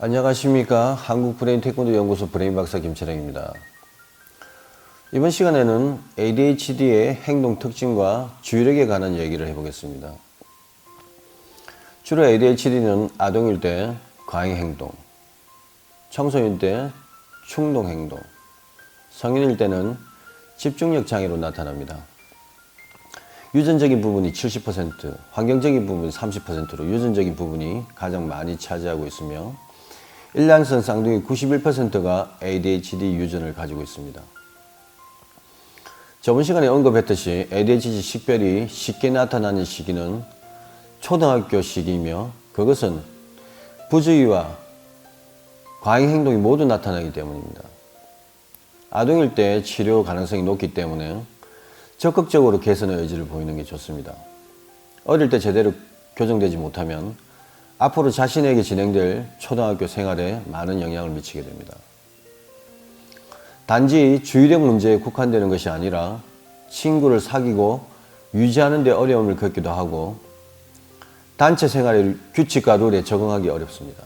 안녕하십니까. 한국 브레인 태권도 연구소 브레인 박사 김철영입니다. 이번 시간에는 ADHD의 행동 특징과 주의력에 관한 얘기를 해보겠습니다. 주로 ADHD는 아동일 때 과잉 행동, 청소년 때 충동 행동, 성인일 때는 집중력 장애로 나타납니다. 유전적인 부분이 70%, 환경적인 부분이 30%로 유전적인 부분이 가장 많이 차지하고 있으며 일란성 쌍둥이 91%가 ADHD 유전을 가지고 있습니다. 저번 시간에 언급했듯이 ADHD 식별이 쉽게 나타나는 시기는 초등학교 시기이며 그것은 부주의와 과잉 행동이 모두 나타나기 때문입니다. 아동일 때 치료 가능성이 높기 때문에 적극적으로 개선의 의지를 보이는 게 좋습니다. 어릴 때 제대로 교정되지 못하면 앞으로 자신에게 진행될 초등학교 생활에 많은 영향을 미치게 됩니다. 단지 주의력 문제에 국한되는 것이 아니라 친구를 사귀고 유지하는 데 어려움을 겪기도 하고 단체 생활의 규칙과 룰에 적응하기 어렵습니다.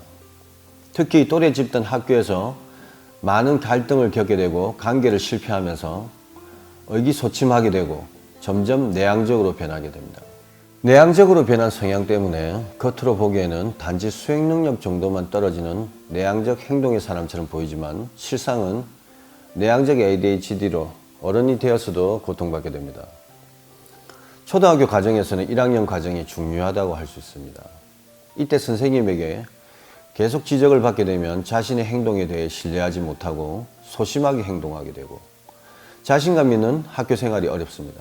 특히 또래 집단 학교에서 많은 갈등을 겪게 되고 관계를 실패하면서 의기소침하게 되고 점점 내향적으로 변하게 됩니다. 내향적으로 변한 성향 때문에 겉으로 보기에는 단지 수행 능력 정도만 떨어지는 내향적 행동의 사람처럼 보이지만 실상은 내향적 ADHD로 어른이 되어서도 고통받게 됩니다. 초등학교 과정에서는 1학년 과정이 중요하다고 할 수 있습니다. 이때 선생님에게 계속 지적을 받게 되면 자신의 행동에 대해 신뢰하지 못하고 소심하게 행동하게 되고 자신감 있는 학교 생활이 어렵습니다.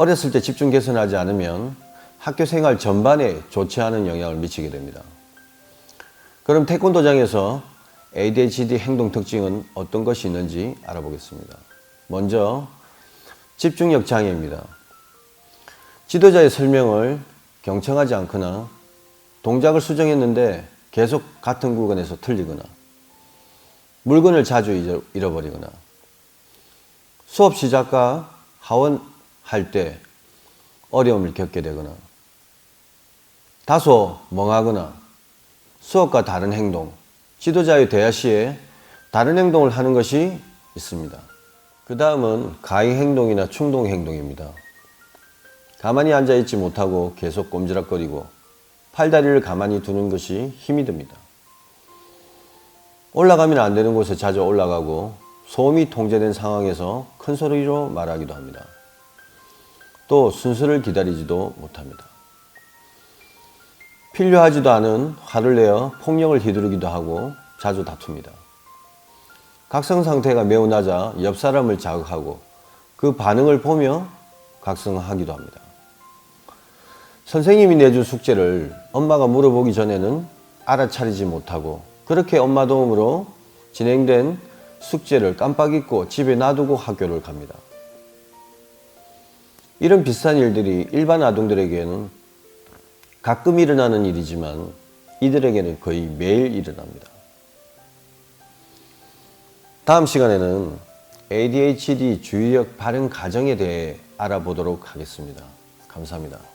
어렸을 때 집중 개선하지 않으면 학교 생활 전반에 좋지 않은 영향을 미치게 됩니다. 그럼 태권도장에서 ADHD 행동 특징은 어떤 것이 있는지 알아보겠습니다. 먼저 집중력 장애입니다. 지도자의 설명을 경청하지 않거나 동작을 수정했는데 계속 같은 구간에서 틀리거나 물건을 자주 잃어버리거나 수업 시작과 하원 할 때 어려움을 겪게 되거나 다소 멍하거나 수업과 다른 행동, 지도자의 대화 시에 다른 행동을 하는 것이 있습니다. 그 다음은 가히 행동이나 충동 행동입니다. 가만히 앉아 있지 못하고 계속 꼼지락거리고 팔다리를 가만히 두는 것이 힘이 듭니다. 올라가면 안 되는 곳에 자주 올라가고 소음이 통제된 상황에서 큰 소리로 말하기도 합니다. 또 순서를 기다리지도 못합니다. 필요하지도 않은 화를 내어 폭력을 휘두르기도 하고 자주 다툽니다. 각성 상태가 매우 낮아 옆 사람을 자극하고 그 반응을 보며 각성하기도 합니다. 선생님이 내준 숙제를 엄마가 물어보기 전에는 알아차리지 못하고 그렇게 엄마 도움으로 진행된 숙제를 깜빡 잊고 집에 놔두고 학교를 갑니다. 이런 비슷한 일들이 일반 아동들에게는 가끔 일어나는 일이지만 이들에게는 거의 매일 일어납니다. 다음 시간에는 ADHD 주의력 발현 과정에 대해 알아보도록 하겠습니다. 감사합니다.